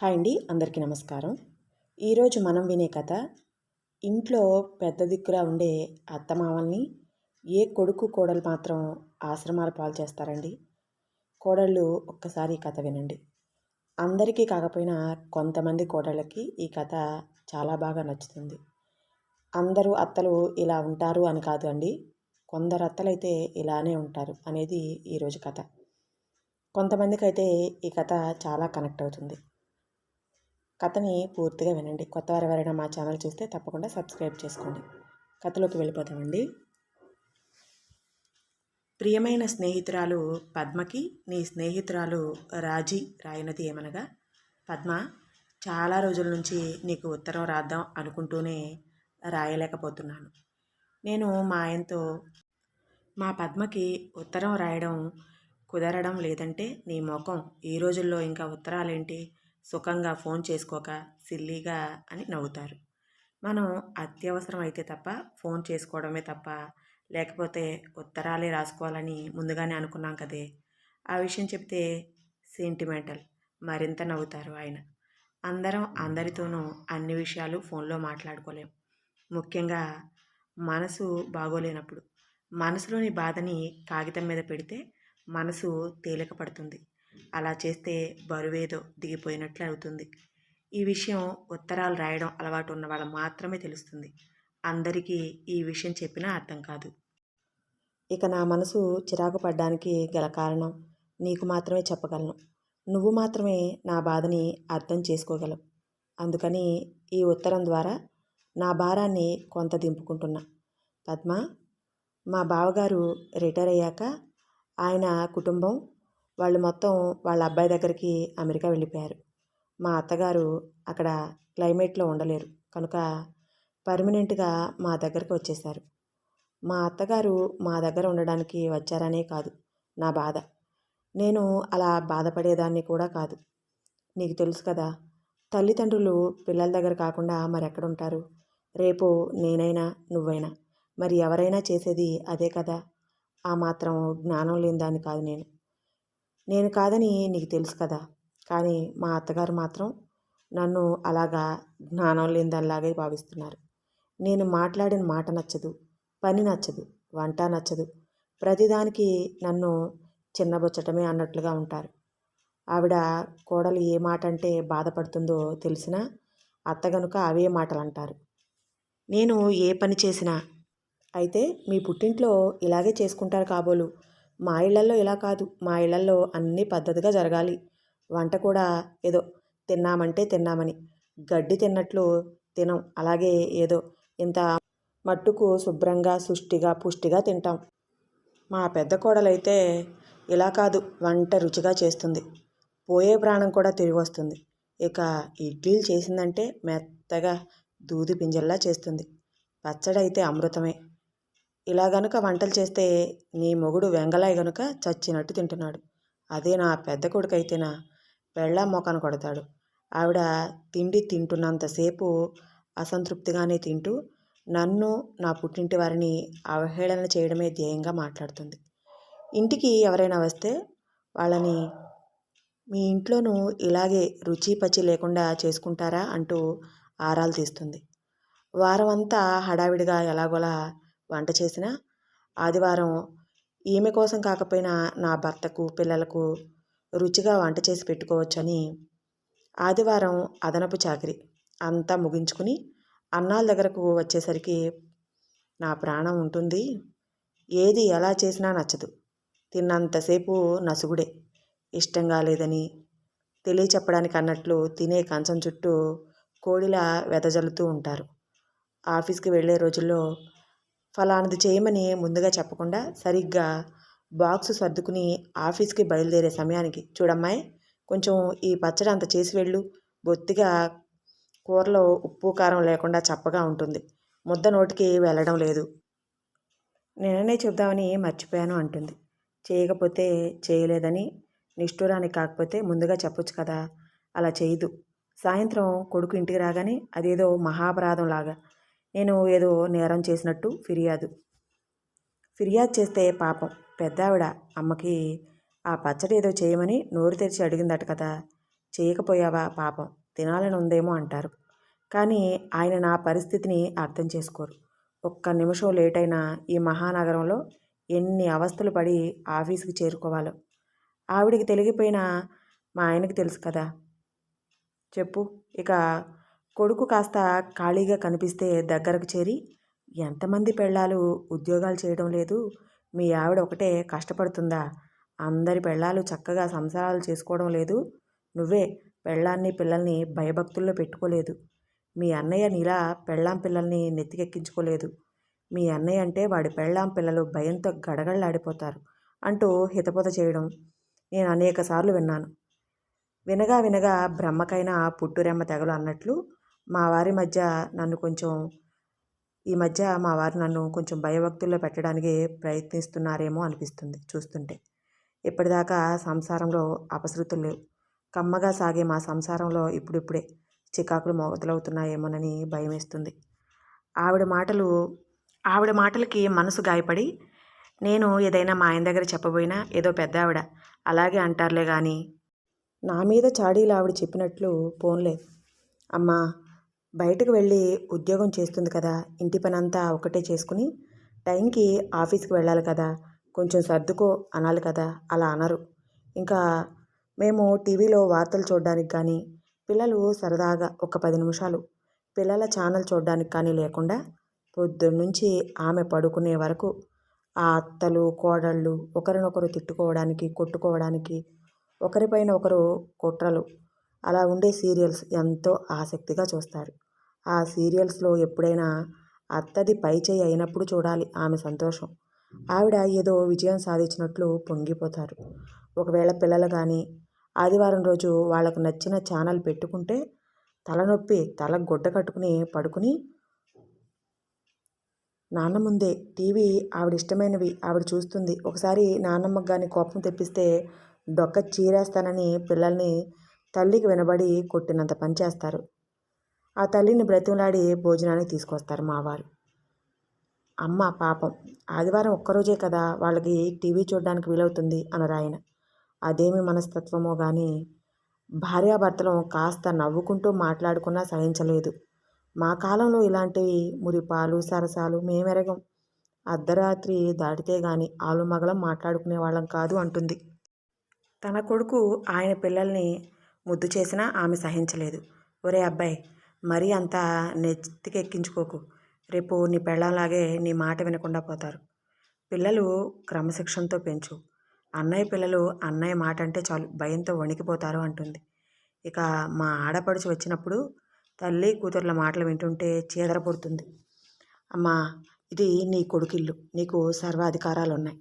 Hi అండి అందరికీ నమస్కారం. ఈరోజు మనం వినే కథ ఇంట్లో పెద్ద దిక్కులా ఉండే అత్తమామల్ని ఏ కొడుకు కోడలు మాత్రం ఆశ్రమాల పాలు చేస్తారండి? కోడళ్ళు ఒక్కసారి ఈ కథ వినండి. అందరికీ కాకపోయినా కొంతమంది కోడళ్ళకి ఈ కథ చాలా బాగా నచ్చుతుంది. అందరూ అత్తలు ఇలా ఉంటారు అని కాదు అండి కొందరు అత్తలైతే ఇలానే ఉంటారు అనేది ఈరోజు కథ. కొంతమందికి అయితే ఈ కథ చాలా కనెక్ట్ అవుతుంది. కథని పూర్తిగా వినండి. కొత్త వారు ఎవరైనా మా ఛానల్ చూస్తే తప్పకుండా సబ్స్క్రైబ్ చేసుకోండి. కథలోకి వెళ్ళిపోతామండి. ప్రియమైన స్నేహితురాలు పద్మకి నీ స్నేహితురాలు రాజీ రాయినది ఏమనగా పద్మ చాలా రోజుల నుంచి నీకు ఉత్తరం రాద్దాం అనుకుంటూనే రాయలేకపోతున్నాను. నేను మా ఆయనతో మా పద్మకి ఉత్తరం రాయడం కుదరడం లేదంటే నీ ముఖం ఈ రోజుల్లో ఇంకా ఉత్తరాలేంటి? సుఖంగా ఫోన్ చేసుకోక సిల్లీగా అని నవ్వుతారు. మనం అత్యవసరం అయితే తప్ప ఫోన్ చేసుకోవడమే తప్ప లేకపోతే ఉత్తరాలే రాసుకోవాలని ముందుగానే అనుకున్నాం కదే. ఆ విషయం చెప్తే సెంటిమెంటల్ మరింత నవ్వుతారు ఆయన. అందరం అందరితోనూ అన్ని విషయాలు ఫోన్లో మాట్లాడుకోలేం. ముఖ్యంగా మనసు బాగోలేనప్పుడు. మనసులోని బాధని కాగితం మీద పెడితే మనసు తేలిక పడుతుంది. అలా చేస్తే బరువేదో దిగిపోయినట్లు అవుతుంది. ఈ విషయం ఉత్తరాలు రాయడం అలవాటు ఉన్న వాళ్ళ మాత్రమే తెలుస్తుంది. అందరికీ ఈ విషయం చెప్పినా అర్థం కాదు. ఇక నా మనసు చిరాకు పడ్డానికి గల కారణం నీకు మాత్రమే చెప్పగలను. నువ్వు మాత్రమే నా బాధని అర్థం చేసుకోగలవు. అందుకని ఈ ఉత్తరం ద్వారా నా భారాన్ని కొంత దింపుకుంటున్నా. పద్మ మా బావగారు రిటైర్ అయ్యాక ఆయన కుటుంబం వాళ్ళు మొత్తం వాళ్ళ అబ్బాయి దగ్గరికి అమెరికా వెళ్ళిపోయారు. మా అత్తగారు అక్కడ క్లైమేట్లో ఉండలేరు. కనుక పర్మనెంట్గా మా దగ్గరికి వచ్చేసారు మా అత్తగారు మా దగ్గర ఉండడానికి వచ్చారనే కాదు. నా బాధ. నేను అలా బాధపడేదాన్ని కూడా కాదు. నీకు తెలుసు కదా తల్లిదండ్రులు పిల్లల దగ్గర కాకుండా మరి ఎక్కడ ఉంటారు రేపు నేనైనా నువ్వైనా. మరి ఎవరైనా చేసేది అదే కదా? ఆ మాత్రం జ్ఞానం లేని దాన్ని కాదు నేను. నేను కాదని నీకు తెలుసు కదా. కానీ మా అత్తగారు మాత్రం నన్ను అలాగా జ్ఞానం లేనిదానిలాగే భావిస్తున్నారు. నేను మాట్లాడిన మాట నచ్చదు పని నచ్చదు వంట నచ్చదు. ప్రతిదానికి నన్ను చిన్నబొచ్చటమే అన్నట్లుగా ఉంటారు. ఆవిడ కోడలు ఏ మాట అంటే బాధపడుతుందో తెలిసినా అత్త గనుక అవే మాటలు అంటారు నేను ఏ పని చేసినా అయితే మీ పుట్టింట్లో ఇలాగే చేసుకుంటారు కాబోలు. మా ఇళ్ళల్లో ఇలా కాదు. మా ఇళ్ళల్లో అన్నీ పద్ధతిగా జరగాలి. వంట కూడా ఏదో తిన్నామంటే తిన్నామని. గడ్డి తిన్నట్లు తినం. అలాగే ఏదో ఇంత మట్టుకు శుభ్రంగా సుష్టిగా పుష్టిగా తింటాం. మా పెద్ద కోడలైతే ఇలా కాదు. వంట రుచిగా చేస్తుంది. పోయే ప్రాణం కూడా తిరిగి వస్తుంది. ఇక ఇడ్లీలు చేసిందంటే మెత్తగా దూది పింజల్లా చేస్తుంది. పచ్చడి అయితే అమృతమే. ఇలా గనుక వంటలు చేస్తే నీ మొగుడు వెంగళాయి గనుక చచ్చినట్టు తింటున్నాడు. అదే నా పెద్ద కొడుకైతేనా? పెళ్ళ మొఖాన్ని కొడతాడు. ఆవిడ తిండి తింటున్నంతసేపు అసంతృప్తిగానే తింటూ నన్ను నా పుట్టింటి వారిని అవహేళన చేయడమే ధ్యేయంగా మాట్లాడుతుంది. ఇంటికి ఎవరైనా వస్తే వాళ్ళని మీ ఇంట్లోనూ ఇలాగే రుచి పచి లేకుండా చేసుకుంటారా? అంటూ ఆరాలు తీస్తుంది. వారమంతా హడావిడిగా ఎలాగోలా వంట చేసినా ఆదివారం ఈమె కోసం కాకపోయినా నా భర్తకు పిల్లలకు రుచిగా వంట చేసి పెట్టుకోవచ్చని ఆదివారం అదనపు చాకరి అంతా ముగించుకుని అన్నాల దగ్గరకు వచ్చేసరికి నా ప్రాణం ఉంటుంది. ఏది ఎలా చేసినా నచ్చదు. తిన్నంతసేపు నసుగుడే. ఇష్టంగా లేదని తెలియచెప్పడానికి అన్నట్లు తినే కంచం చుట్టూ కోడిలా వెదజల్లుతూ ఉంటారు. ఆఫీస్కి వెళ్ళే రోజుల్లో ఫలానది చేయమని ముందుగా చెప్పకుండా సరిగ్గా బాక్స్ సర్దుకుని ఆఫీస్కి బయలుదేరే సమయానికి చూడమ్మాయి కొంచెం ఈ పచ్చడి అంత చేసి వెళ్ళు. బొత్తిగా కూరలో ఉప్పు కారం లేకుండా చప్పగా ఉంటుంది. ముద్ద నోటికి వెళ్ళడం లేదు. నిన్ననే చెప్దామని మర్చిపోయాను అంటుంది. చేయకపోతే చేయలేదని నిష్ఠూరానికి కాకపోతే ముందుగా చెప్పొచ్చు కదా అలా చేయదు. సాయంత్రం కొడుకు ఇంటికి రాగానే అదేదో మహాపరాధం లాగా నేను ఏదో నేరం చేసినట్టు ఫిర్యాదు. ఫిర్యాదు చేస్తే పాపం పెద్దావిడ అమ్మకి ఆ పచ్చడి ఏదో చేయమని నోరు తెరిచి అడిగిందట కదా. చేయకపోయావా పాపం? తినాలని ఉందేమో అంటారు. కానీ ఆయన నా పరిస్థితిని అర్థం చేసుకోరు. ఒక్క నిమిషం లేట్ అయినా ఈ మహానగరంలో ఎన్ని అవస్థలు పడి ఆఫీస్కి చేరుకోవాలో. ఆవిడికి తెలిగిపోయినా మా ఆయనకి తెలుసు కదా. చెప్పు ఇక కొడుకు కాస్త ఖాళీగా కనిపిస్తే దగ్గరకు చేరి ఎంతమంది పెళ్ళాలు ఉద్యోగాలు చేయడం లేదు? మీ ఆవిడ ఒకటే కష్టపడుతుందా? అందరి పెళ్ళాలు చక్కగా సంసారాలు చేసుకోవడం లేదు? నువ్వే పెళ్ళాన్ని పిల్లల్ని భయభక్తుల్లో పెట్టుకోలేదు. మీ అన్నయ్య నీలా పెళ్ళాం పిల్లల్ని నెత్తికెక్కించుకోలేదు. మీ అన్నయ్య అంటే వాడి పెళ్ళాం పిల్లలు భయంతో గడగడలాడిపోతారు అంటూ హితపోత చేయడం నేను అనేక సార్లు విన్నాను. వినగా వినగా బ్రహ్మకైనా పుట్టురెమ్మ తెగలు అన్నట్లు మా వారి మధ్య నన్ను కొంచెం ఈ మధ్య మా వారు నన్ను కొంచెం భయభక్తుల్లో పెట్టడానికి ప్రయత్నిస్తున్నారేమో అనిపిస్తుంది చూస్తుంటే. ఇప్పటిదాకా సంసారంలో అపశృతులు లేవు. కమ్మగా సాగే మా సంసారంలో ఇప్పుడిప్పుడే చికాకులు మొదలవుతున్నాయేమోనని భయమేస్తుంది. ఆవిడ మాటలు ఆవిడ మాటలకి మనసు గాయపడి నేను ఏదైనా మా ఆయన దగ్గర చెప్పబోయినా ఏదో పెద్ద ఆవిడ అలాగే అంటారులే కానీ నా మీద చాడీలు ఆవిడ చెప్పినట్లు పోన్లే. అమ్మా బయటకు వెళ్ళి ఉద్యోగం చేస్తుంది కదా ఇంటి పని అంతా ఒకటే చేసుకుని టైంకి ఆఫీస్కి వెళ్ళాలి కదా కొంచెం సర్దుకో అనాలి కదా అలా అనరు. ఇంకా మేము టీవీలో వార్తలు చూడడానికి కానీ పిల్లలు సరదాగా ఒక పది నిమిషాలు పిల్లల ఛానల్ చూడడానికి కానీ లేకుండా పొద్దున్నుంచి ఆమె పడుకునే వరకు ఆ అత్తలు కోడళ్ళు ఒకరినొకరు తిట్టుకోవడానికి కొట్టుకోవడానికి ఒకరిపైన ఒకరు కుట్రలు అలా ఉండే సీరియల్స్ ఎంతో ఆసక్తిగా చూస్తారు. ఆ సీరియల్స్లో ఎప్పుడైనా అత్తది పై చేయి అయినప్పుడు చూడాలి ఆమె సంతోషం. ఆవిడ ఏదో విజయం సాధించినట్లు పొంగిపోతారు. ఒకవేళ పిల్లలు కానీ ఆదివారం రోజు వాళ్ళకు నచ్చిన ఛానల్ పెట్టుకుంటే తలనొప్పి తల గుడ్డ కట్టుకుని పడుకుని నాన్న ముందే టీవీ ఆవిడ ఇష్టమైనవి ఆవిడ చూస్తుంది. ఒకసారి నాన్నమ్మకు కానీ కోపం తెప్పిస్తే డొక్క చీరేస్తానని పిల్లల్ని తల్లికి వినబడి కొట్టినంత పని చేస్తారు. ఆ తల్లిని బ్రతిమలాడి భోజనానికి తీసుకొస్తారు మావారు అమ్మ పాపం ఆదివారం ఒక్కరోజే కదా వాళ్ళకి టీవీ చూడడానికి వీలవుతుంది అనరాయన అదేమి మనస్తత్వమో కానీ భార్యాభర్తలు కాస్త నవ్వుకుంటూ మాట్లాడుకున్నా సహించలేదు. మా కాలంలో ఇలాంటివి మురిపాలు సరసాలు మేమెరగం. అర్ధరాత్రి దాటితే గాని ఆలుమగలం మాట్లాడుకునే వాళ్ళం కాదు అంటుంది. తన కొడుకు ఆయన పిల్లల్ని ముద్దు చేసినా ఆమె సహించలేదు. ఒరే అబ్బాయి మరీ అంత నెత్తికెక్కించుకోకు. రేపు నీ పెళ్ళంలాగే నీ మాట వినకుండా పోతారు. పిల్లలు క్రమశిక్షణతో పెంచు. అన్నయ్య పిల్లలు అన్నయ్య మాట అంటే చాలు భయంతో వణికిపోతారు అంటుంది. ఇక మా ఆడపడుచు వచ్చినప్పుడు తల్లి కూతుర్ల మాటలు వింటుంటే చీదరపడుతుంది అమ్మా ఇది నీ కొడుకిల్లు. నీకు సర్వాధికారాలు ఉన్నాయి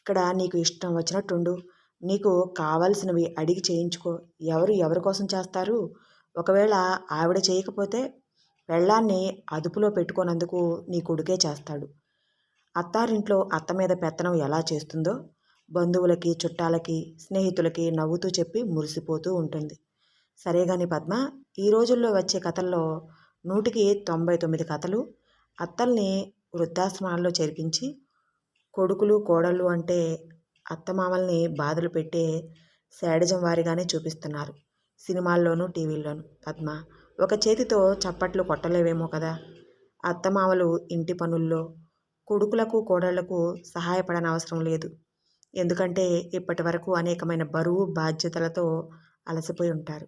ఇక్కడ నీకు ఇష్టం వచ్చినట్టుండు. నీకు కావలసినవి అడిగి చేయించుకో. ఎవరు ఎవరి కోసం చేస్తారు? ఒకవేళ ఆవిడ చేయకపోతే పెళ్ళాన్ని అదుపులో పెట్టుకోనందుకు నీ కొడుకే చేస్తాడు. అత్తారింట్లో అత్త మీద పెత్తనం ఎలా చేస్తుందో బంధువులకి చుట్టాలకి స్నేహితులకి నవ్వుతూ చెప్పి మురిసిపోతూ ఉంటుంది. సరే కానీ పద్మ ఈ రోజుల్లో వచ్చే కథల్లో నూటికి తొంభై తొమ్మిది కథలు అత్తల్ని వృద్ధాశ్రమాల్లో చేర్పించి కొడుకులు కోడళ్ళు అంటే అత్తమామల్ని బాధలు పెట్టే శాడిజం వారిగానే చూపిస్తున్నారు. సినిమాల్లోనూ టీవీల్లోనూ. పద్మ ఒక చేతితో చప్పట్లు కొట్టలేవేమో కదా? అత్తమామలు ఇంటి పనుల్లో కొడుకులకు కోడళ్ళకు సహాయపడనవసరం లేదు. ఎందుకంటే ఇప్పటి వరకు అనేకమైన బరువు బాధ్యతలతో అలసిపోయి ఉంటారు.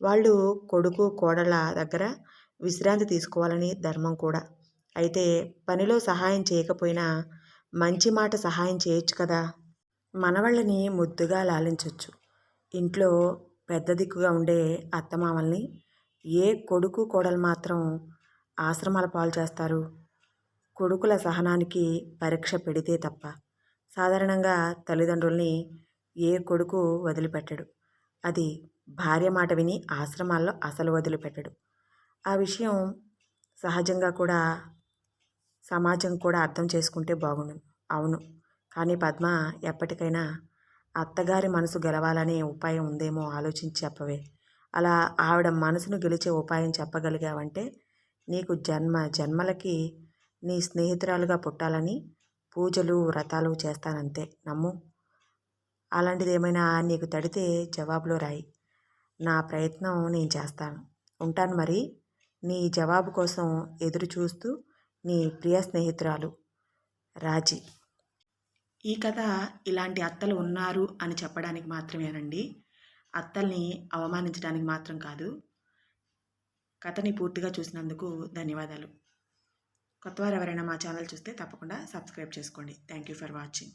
వాళ్ళు కొడుకు కోడళ్ళ దగ్గర విశ్రాంతి తీసుకోవాలని ధర్మం కూడా. అయితే పనిలో సహాయం చేయకపోయినా మంచి మాట సహాయం చేయొచ్చు కదా? మనవళ్ళని ముద్దుగా లాలించవచ్చు ఇంట్లో పెద్ద దిక్కుగా ఉండే అత్తమామల్ని ఏ కొడుకు కోడలు మాత్రం ఆశ్రమాల పాలు చేస్తారు? కొడుకుల సహనానికి పరీక్ష పెడితే తప్ప. సాధారణంగా తల్లిదండ్రుల్ని ఏ కొడుకు వదిలిపెట్టడు. అది భార్య మాట విని ఆశ్రమాల్లో అసలు వదిలిపెట్టడు. ఆ విషయం సహజంగా కూడా సమాజం కూడా అర్థం చేసుకుంటే బాగుండు. అవును. కానీ పద్మ ఎప్పటికైనా అత్తగారి మనసు గెలవాలనే ఉపాయం ఉందేమో ఆలోచించి చెప్పవే. అలా ఆవిడ మనసును గెలిచే ఉపాయం చెప్పగలిగావంటే నీకు జన్మ జన్మలకి నీ స్నేహితురాలుగా పుట్టాలని పూజలు వ్రతాలు చేస్తానంతే. నమ్ము. అలాంటిదేమైనా నీకు తడితే జవాబులో రాయి. నా ప్రయత్నం నేను చేస్తాను. ఉంటాను మరి. నీ జవాబు కోసం ఎదురు చూస్తూ నీ ప్రియ స్నేహితురాలు రాజీ. ఈ కథ ఇలాంటి అత్తలు ఉన్నారు అని చెప్పడానికి మాత్రమేనండి. అత్తల్ని అవమానించడానికి మాత్రం కాదు. కథని పూర్తిగా చూసినందుకు ధన్యవాదాలు. కొత్తవారు ఎవరైనా మా ఛానల్ చూస్తే తప్పకుండా సబ్స్క్రైబ్ చేసుకోండి. Thank you for watching.